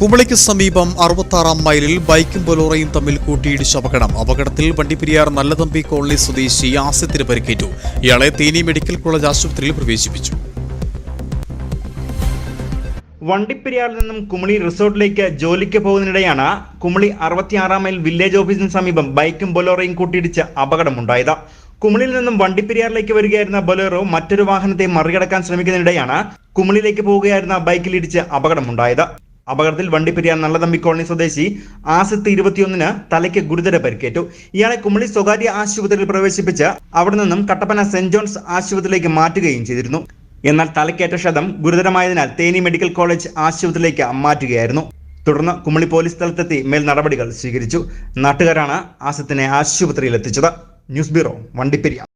കുമളിക്ക് സമീപം അറുപത്താറാം മൈലിൽ ബൈക്കും ബൊലോറയും തമ്മിൽ കൂട്ടിയിടിച്ച അപകടം. അപകടത്തിൽ വണ്ടിപ്പെരിയാർ നല്ലതമ്പി കോളനി സ്വദേശി ആസ്യത്തിന് പരിക്കേറ്റു ഇയാളെ തേനി മെഡിക്കൽ കോളേജ് ആശുപത്രിയിൽ പ്രവേശിപ്പിച്ചു. വണ്ടിപ്പെരിയാറിൽ നിന്നും കുമളി റിസോർട്ടിലേക്ക് ജോലിക്ക് പോകുന്നതിനിടെയാണ് കുമളി അറുപത്തിയാറാം മൈൽ വില്ലേജ് ഓഫീസിന് സമീപം ബൈക്കും ബൊലോറയും കൂട്ടിയിടിച്ച് അപകടമുണ്ടായത്. കുമളിയിൽ നിന്നും വണ്ടിപ്പെരിയാറിലേക്ക് വരികയായിരുന്ന ബൊലേറോ മറ്റൊരു വാഹനത്തെ മറികടക്കാൻ ശ്രമിക്കുന്നതിനിടെയാണ് കുമളിയിലേക്ക് പോവുകയായിരുന്ന ബൈക്കിലിടിച്ച് അപകടമുണ്ടായത്. അപകടത്തിൽ വണ്ടിപ്പെരിയാർ നല്ലതമ്പി കോളനി സ്വദേശി ആസിത്ത് ഇരുപത്തിയൊന്നിന് തലയ്ക്ക് ഗുരുതര പരിക്കേറ്റു. ഇയാളെ കുമളി സ്വകാര്യ ആശുപത്രിയിൽ പ്രവേശിപ്പിച്ച് അവിടെ നിന്നും കട്ടപ്പന സെന്റ് ജോൺസ് ആശുപത്രിയിലേക്ക് മാറ്റുകയും ചെയ്തിരുന്നു. എന്നാൽ തലക്കേറ്റ ക്ഷതം ഗുരുതരമായതിനാൽ തേനി മെഡിക്കൽ കോളേജ് ആശുപത്രിയിലേക്ക് മാറ്റുകയായിരുന്നു. തുടർന്ന് കുമളി പോലീസ് സ്ഥലത്തെത്തി മേൽ നടപടികൾ സ്വീകരിച്ചു. നാട്ടുകാരാണ് ആസിത്തിനെ ആശുപത്രിയിൽ എത്തിച്ചത് ന്യൂസ് ബ്യൂറോ വണ്ടിപ്പെരിയാർ.